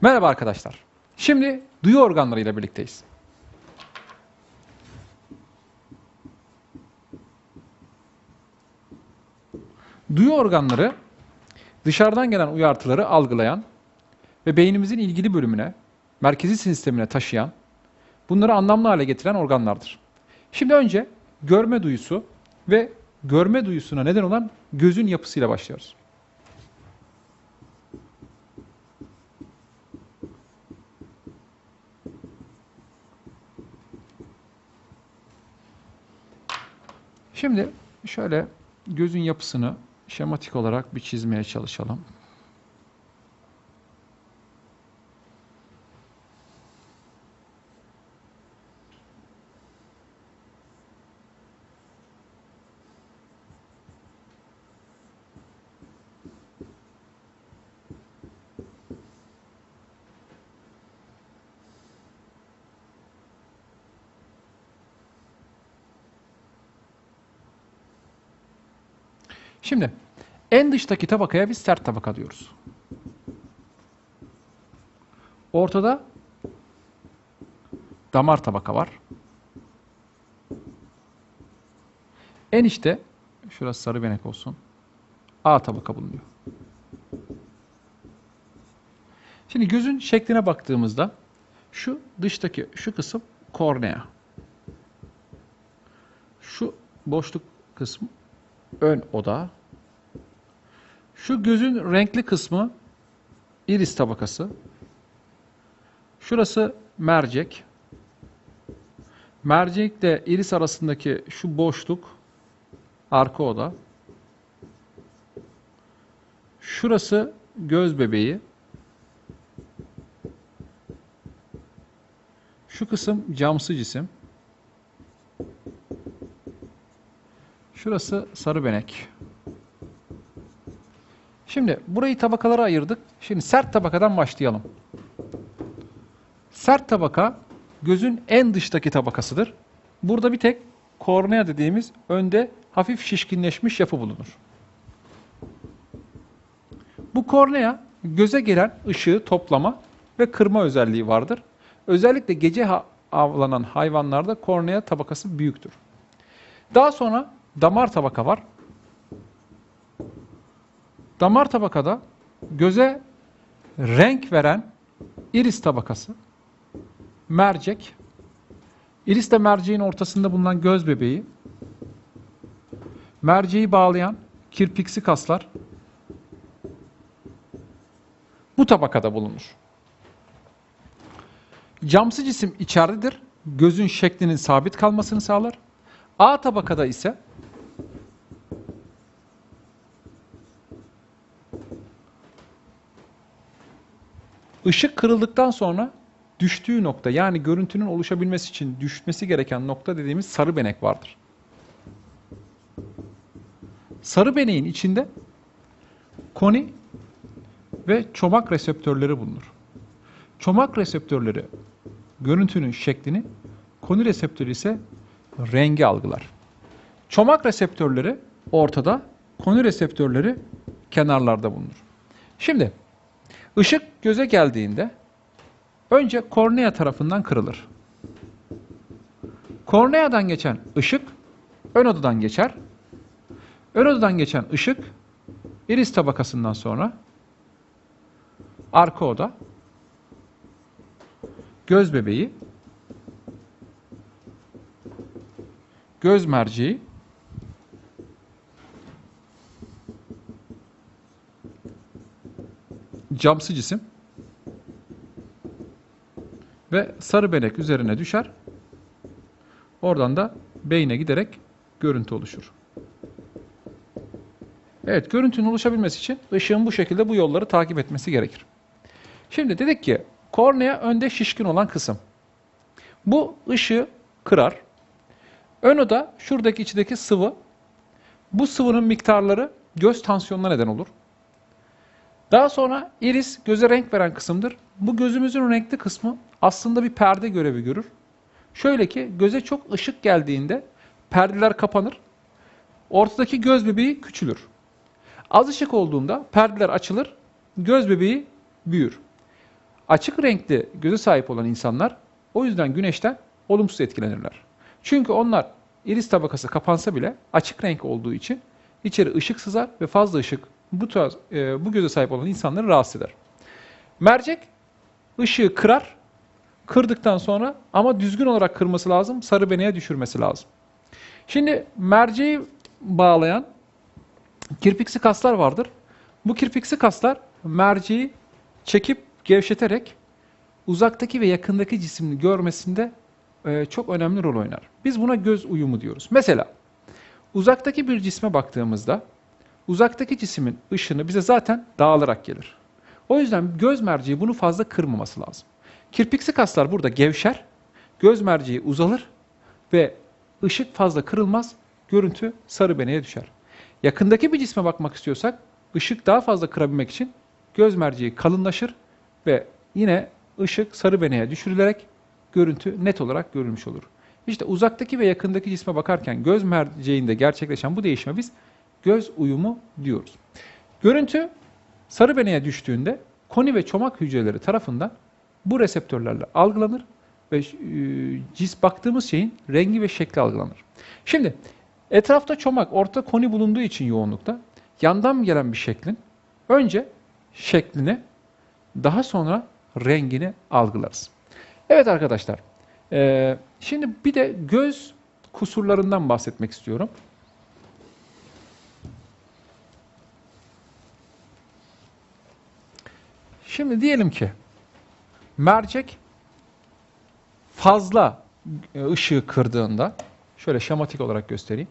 Merhaba arkadaşlar. Şimdi duyu organlarıyla birlikteyiz. Duyu organları dışarıdan gelen uyartıları algılayan ve beynimizin ilgili bölümüne, merkezi sistemine taşıyan, bunları anlamlı hale getiren organlardır. Şimdi önce görme duyusu ve görme duyusuna neden olan gözün yapısıyla başlıyoruz. Şimdi şöyle gözün yapısını şematik olarak bir çizmeye çalışalım. Şimdi en dıştaki tabakaya biz sert tabaka diyoruz. Ortada damar tabaka var. En içte şurası sarı benek olsun. A tabaka bulunuyor. Şimdi gözün şekline baktığımızda şu dıştaki şu kısım kornea. Şu boşluk kısmı ön oda. Şu gözün renkli kısmı iris tabakası. Şurası mercek. Mercekle iris arasındaki şu boşluk arka oda. Şurası göz bebeği. Şu kısım camsı cisim. Şurası sarı benek. Şimdi burayı tabakalara ayırdık. Şimdi sert tabakadan başlayalım. Sert tabaka gözün en dıştaki tabakasıdır. Burada bir tek kornea dediğimiz önde hafif şişkinleşmiş yapı bulunur. Bu kornea göze gelen ışığı toplama ve kırma özelliği vardır. Özellikle gece avlanan hayvanlarda kornea tabakası büyüktür. Daha sonra damar tabaka var. Damar tabakada göze renk veren iris tabakası, mercek, iris de merceğin ortasında bulunan göz bebeği, merceği bağlayan kirpiksi kaslar bu tabakada bulunur. Camsı cisim içeridedir. Gözün şeklinin sabit kalmasını sağlar. A tabakada ise ışık kırıldıktan sonra düştüğü nokta yani görüntünün oluşabilmesi için düşmesi gereken nokta dediğimiz sarı benek vardır. Sarı beneğin içinde koni ve çomak reseptörleri bulunur. Çomak reseptörleri görüntünün şeklini, koni reseptörü ise rengi algılar. Çomak reseptörleri ortada, koni reseptörleri kenarlarda bulunur. Şimdi ışık göze geldiğinde önce kornea tarafından kırılır. Korneadan geçen ışık ön odadan geçer. Ön odadan geçen ışık iris tabakasından sonra arka oda, göz bebeği, göz merceği, camsı cisim ve sarı benek üzerine düşer. Oradan da beyne giderek görüntü oluşur. Evet, görüntünün oluşabilmesi için ışığın bu şekilde bu yolları takip etmesi gerekir. Şimdi dedik ki kornea önde şişkin olan kısım. Bu ışığı kırar. Ön oda şuradaki içindeki sıvı. Bu sıvının miktarları göz tansiyonuna neden olur. Daha sonra iris göze renk veren kısımdır. Bu gözümüzün renkli kısmı aslında bir perde görevi görür. Şöyle ki göze çok ışık geldiğinde perdeler kapanır. Ortadaki göz bebeği küçülür. Az ışık olduğunda perdeler açılır, göz bebeği büyür. Açık renkli göze sahip olan insanlar o yüzden güneşten olumsuz etkilenirler. Çünkü onlar iris tabakası kapansa bile açık renk olduğu için içeri ışık sızar ve fazla ışık bu tarz e, bu göze sahip olan insanları rahatsız eder. Mercek ışığı kırar. Kırdıktan sonra ama düzgün olarak kırması lazım. Sarı beneye düşürmesi lazım. Şimdi merceği bağlayan kirpiksi kaslar vardır. Bu kirpiksi kaslar merceği çekip gevşeterek uzaktaki ve yakındaki cismini görmesinde e, çok önemli rol oynar. Biz buna göz uyumu diyoruz. Mesela uzaktaki bir cisme baktığımızda uzaktaki cismin ışını bize zaten dağılarak gelir. O yüzden göz merceği bunu fazla kırmaması lazım. Kirpiksi kaslar burada gevşer, göz merceği uzalır ve ışık fazla kırılmaz, görüntü sarı beneye düşer. Yakındaki bir cisme bakmak istiyorsak ışık daha fazla kırabilmek için göz merceği kalınlaşır ve yine ışık sarı beneye düşürülerek görüntü net olarak görülmüş olur. İşte uzaktaki ve yakındaki cisme bakarken göz merceğinde gerçekleşen bu değişime biz göz uyumu diyoruz. Görüntü sarı beneye düştüğünde koni ve çomak hücreleri tarafından bu reseptörlerle algılanır ve e, cis baktığımız şeyin rengi ve şekli algılanır. Şimdi etrafta çomak, orta koni bulunduğu için yoğunlukta yandan gelen bir şeklin önce şeklini daha sonra rengini algılarız. Evet arkadaşlar, e, şimdi bir de göz kusurlarından bahsetmek istiyorum. Şimdi diyelim ki mercek fazla e, ışığı kırdığında şöyle şematik olarak göstereyim.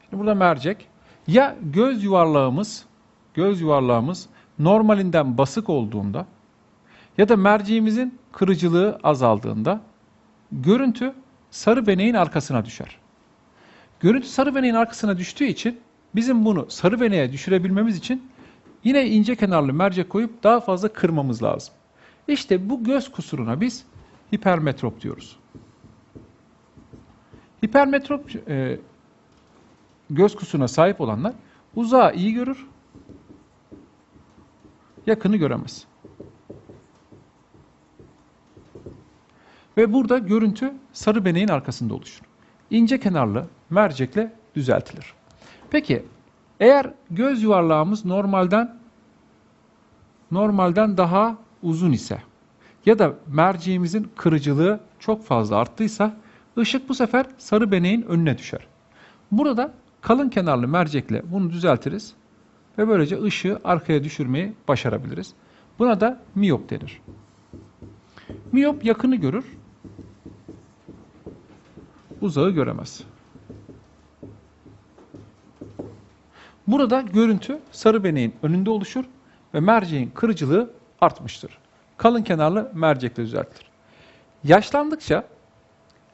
Şimdi burada mercek ya göz yuvarlağımız göz yuvarlağımız normalinden basık olduğunda ya da merceğimizin kırıcılığı azaldığında görüntü sarı beneğin arkasına düşer. Görüntü sarı beneğin arkasına düştüğü için bizim bunu sarı beneğe düşürebilmemiz için yine ince kenarlı mercek koyup daha fazla kırmamız lazım. İşte bu göz kusuruna biz hipermetrop diyoruz. Hipermetrop e, göz kusuruna sahip olanlar uzağı iyi görür, yakını göremez. Ve burada görüntü sarı beneğin arkasında oluşur. İnce kenarlı mercekle düzeltilir. Peki eğer göz yuvarlağımız normalden normalden daha uzun ise ya da merceğimizin kırıcılığı çok fazla arttıysa ışık bu sefer sarı beneğin önüne düşer. Burada kalın kenarlı mercekle bunu düzeltiriz ve böylece ışığı arkaya düşürmeyi başarabiliriz. Buna da miyop denir. Miyop yakını görür, uzağı göremez. Burada görüntü sarı beneğin önünde oluşur ve merceğin kırıcılığı artmıştır. Kalın kenarlı mercekle düzeltilir. Yaşlandıkça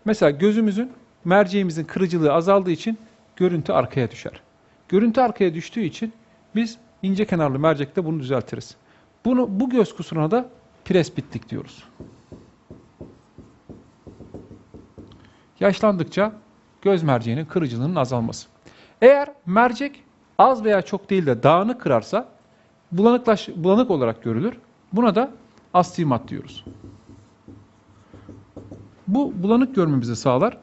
mesela gözümüzün merceğimizin kırıcılığı azaldığı için görüntü arkaya düşer. Görüntü arkaya düştüğü için biz ince kenarlı mercekle bunu düzeltiriz. Bunu bu göz kusuruna da presbitlik diyoruz. Yaşlandıkça göz merceğinin kırıcılığının azalması. Eğer mercek az veya çok değil de dağınık kırarsa bulanıklaş, bulanık olarak görülür. Buna da astigmat diyoruz. Bu bulanık görmemizi sağlar.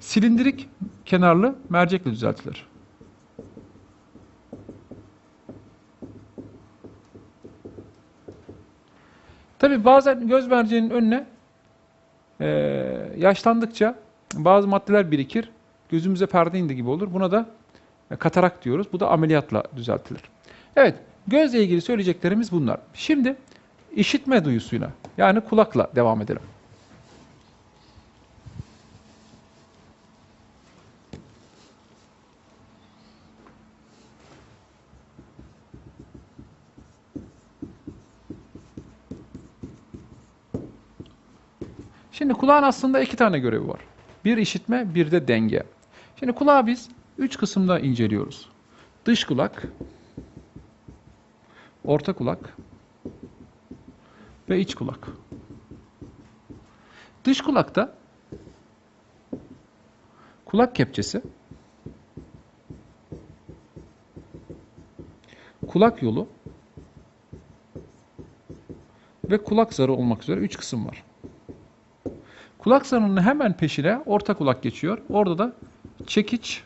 Silindirik kenarlı mercekle düzeltilir. Tabi bazen göz merceğinin önüne e, yaşlandıkça bazı maddeler birikir. Gözümüze perde indi gibi olur. Buna da katarak diyoruz. Bu da ameliyatla düzeltilir. Evet, gözle ilgili söyleyeceklerimiz bunlar. Şimdi işitme duyusuyla yani kulakla devam edelim. Şimdi kulağın aslında iki tane görevi var. Bir işitme, bir de denge. Şimdi kulağı biz üç kısımda inceliyoruz. Dış kulak, orta kulak ve iç kulak. Dış kulakta kulak kepçesi kulak yolu ve kulak zarı olmak üzere 3 kısım var. Kulak zarının hemen peşine orta kulak geçiyor. Orada da çekiç,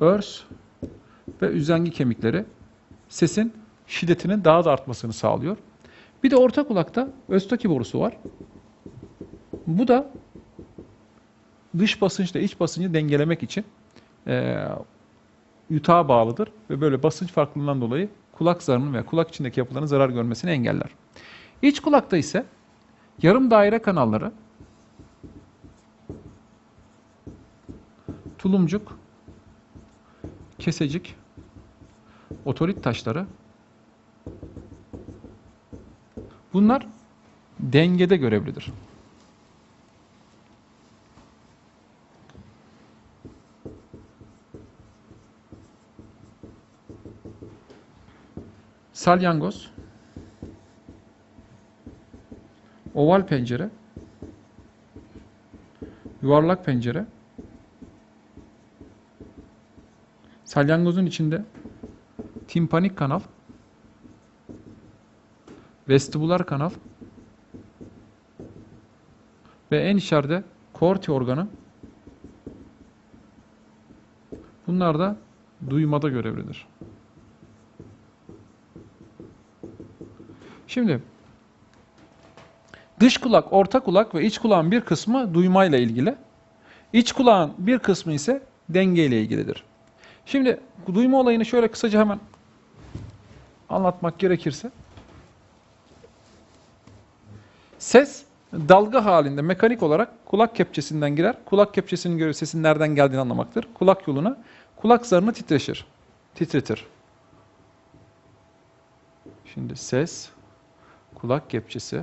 örs ve üzengi kemikleri sesin şiddetinin daha da artmasını sağlıyor. Bir de orta kulakta östaki borusu var. Bu da dış basınçla iç basıncı dengelemek için eee yutağa bağlıdır ve böyle basınç farklılığından dolayı kulak zarının veya kulak içindeki yapıların zarar görmesini engeller. İç kulakta ise yarım daire kanalları, tulumcuk, kesecik, otorit taşları bunlar dengede görevlidir. Salyangoz, oval pencere, yuvarlak pencere, salyangozun içinde timpanik kanal, vestibular kanal ve en içeride korti organı. Bunlar da duymada görevlidir. Şimdi dış kulak, orta kulak ve iç kulağın bir kısmı duymayla ilgili. İç kulağın bir kısmı ise dengeyle ilgilidir. Şimdi duyma olayını şöyle kısaca hemen anlatmak gerekirse. Ses dalga halinde mekanik olarak kulak kepçesinden girer. Kulak kepçesinin göre sesin nereden geldiğini anlamaktır. Kulak yoluna, kulak zarını titreşir. Titretir. Şimdi ses, kulak kepçesi,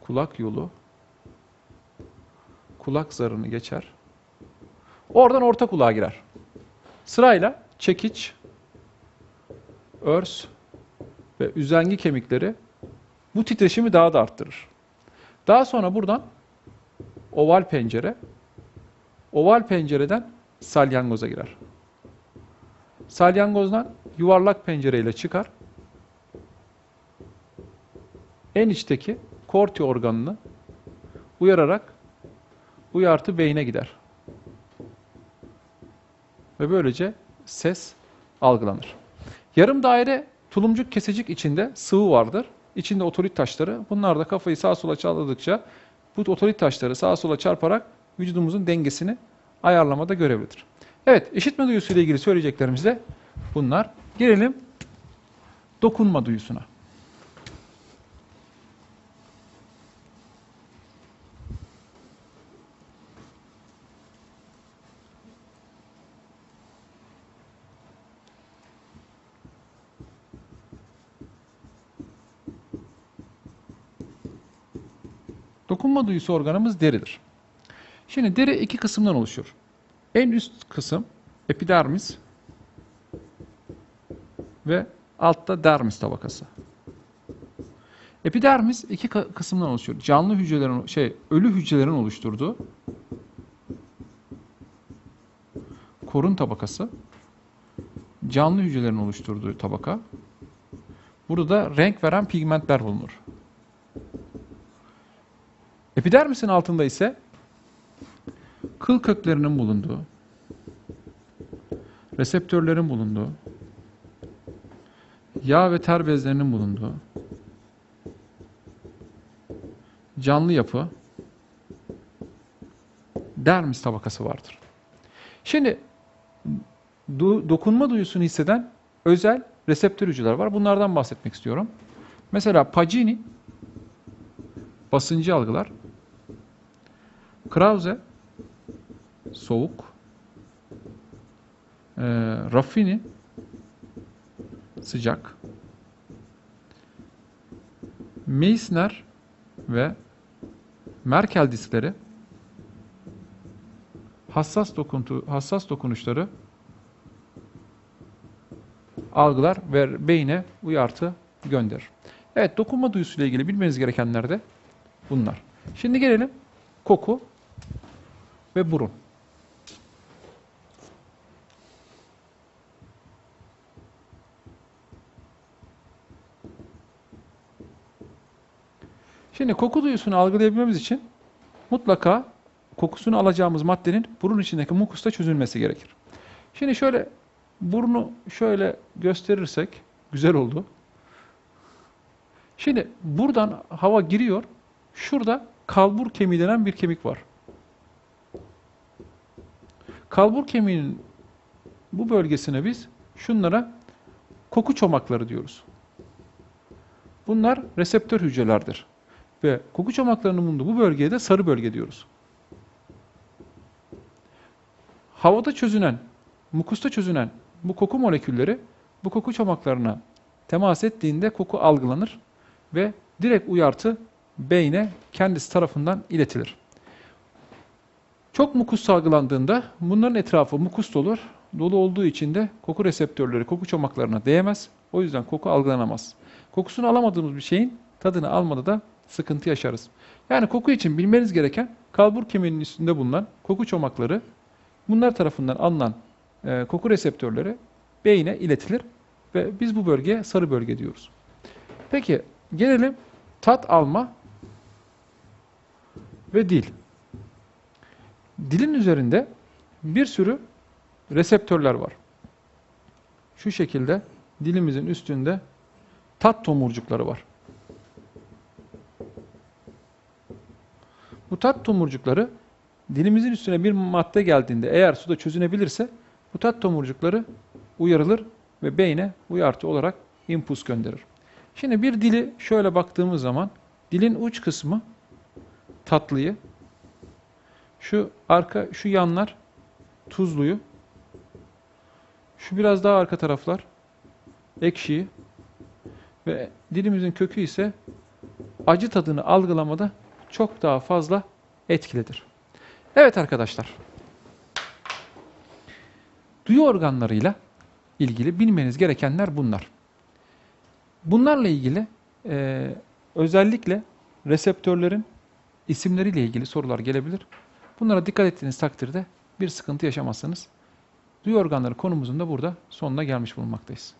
kulak yolu, kulak zarını geçer. Oradan orta kulağa girer. Sırayla çekiç, örs ve üzengi kemikleri bu titreşimi daha da arttırır. Daha sonra buradan oval pencere, oval pencereden salyangoza girer. Salyangozdan yuvarlak pencereyle çıkar. En içteki korti organını uyararak uyartı beyne gider. Ve böylece ses algılanır. Yarım daire tulumcuk kesecik içinde sıvı vardır. İçinde otorit taşları. Bunlar da kafayı sağa sola çarptıkça bu otorit taşları sağa sola çarparak vücudumuzun dengesini ayarlamada görevlidir. Evet, işitme duyusu ile ilgili söyleyeceklerimiz de bunlar. Gelelim dokunma duyusuna. Dokunma duyusu organımız deridir. Şimdi deri iki kısımdan oluşur. En üst kısım epidermis ve altta dermis tabakası. Epidermis iki kısımdan oluşuyor. Canlı hücrelerin şey ölü hücrelerin oluşturduğu korun tabakası, canlı hücrelerin oluşturduğu tabaka. Burada da renk veren pigmentler bulunur. Epidermisin altında ise kıl köklerinin bulunduğu, reseptörlerin bulunduğu, yağ ve ter bezlerinin bulunduğu, canlı yapı, dermis tabakası vardır. Şimdi du- dokunma duyusunu hisseden özel reseptör hücreler var. Bunlardan bahsetmek istiyorum. Mesela Pacini basıncı algılar. Krause soğuk. Ee, Raffini sıcak. Meissner ve Merkel diskleri hassas dokuntu hassas dokunuşları algılar ve beyne uyartı gönderir. Evet, dokunma duyusuyla ilgili bilmeniz gerekenler de bunlar. Şimdi gelelim koku ve burun. Şimdi koku duyusunu algılayabilmemiz için mutlaka kokusunu alacağımız maddenin burun içindeki mukusta çözülmesi gerekir. Şimdi şöyle burnu şöyle gösterirsek güzel oldu. Şimdi buradan hava giriyor. Şurada kalbur kemiği denen bir kemik var. Kalbur kemiğinin bu bölgesine biz şunlara koku çomakları diyoruz. Bunlar reseptör hücrelerdir. Ve koku çomaklarının bulunduğu bu bölgeye de sarı bölge diyoruz. Havada çözünen, mukusta çözünen bu koku molekülleri bu koku çomaklarına temas ettiğinde koku algılanır ve direkt uyartı beyne kendisi tarafından iletilir. Çok mukus salgılandığında bunların etrafı mukus dolu. Dolu olduğu için de koku reseptörleri koku çomaklarına değemez. O yüzden koku algılanamaz. Kokusunu alamadığımız bir şeyin tadını almada da sıkıntı yaşarız. Yani koku için bilmeniz gereken kalbur kemiğinin üstünde bulunan koku çomakları bunlar tarafından alınan e, koku reseptörleri beyine iletilir ve biz bu bölgeye sarı bölge diyoruz. Peki gelelim tat alma ve dil. Dilin üzerinde bir sürü reseptörler var. Şu şekilde dilimizin üstünde tat tomurcukları var. Bu tat tomurcukları dilimizin üstüne bir madde geldiğinde eğer suda çözünebilirse bu tat tomurcukları uyarılır ve beyne uyartı olarak impuls gönderir. Şimdi bir dili şöyle baktığımız zaman dilin uç kısmı tatlıyı, şu arka, şu yanlar tuzluyu, şu biraz daha arka taraflar ekşiyi ve dilimizin kökü ise acı tadını algılamada çok daha fazla etkilidir. Evet arkadaşlar. Duyu organlarıyla ilgili bilmeniz gerekenler bunlar. Bunlarla ilgili e, özellikle reseptörlerin isimleriyle ilgili sorular gelebilir. Bunlara dikkat ettiğiniz takdirde bir sıkıntı yaşamazsınız. Duyu organları konumuzun da burada sonuna gelmiş bulunmaktayız.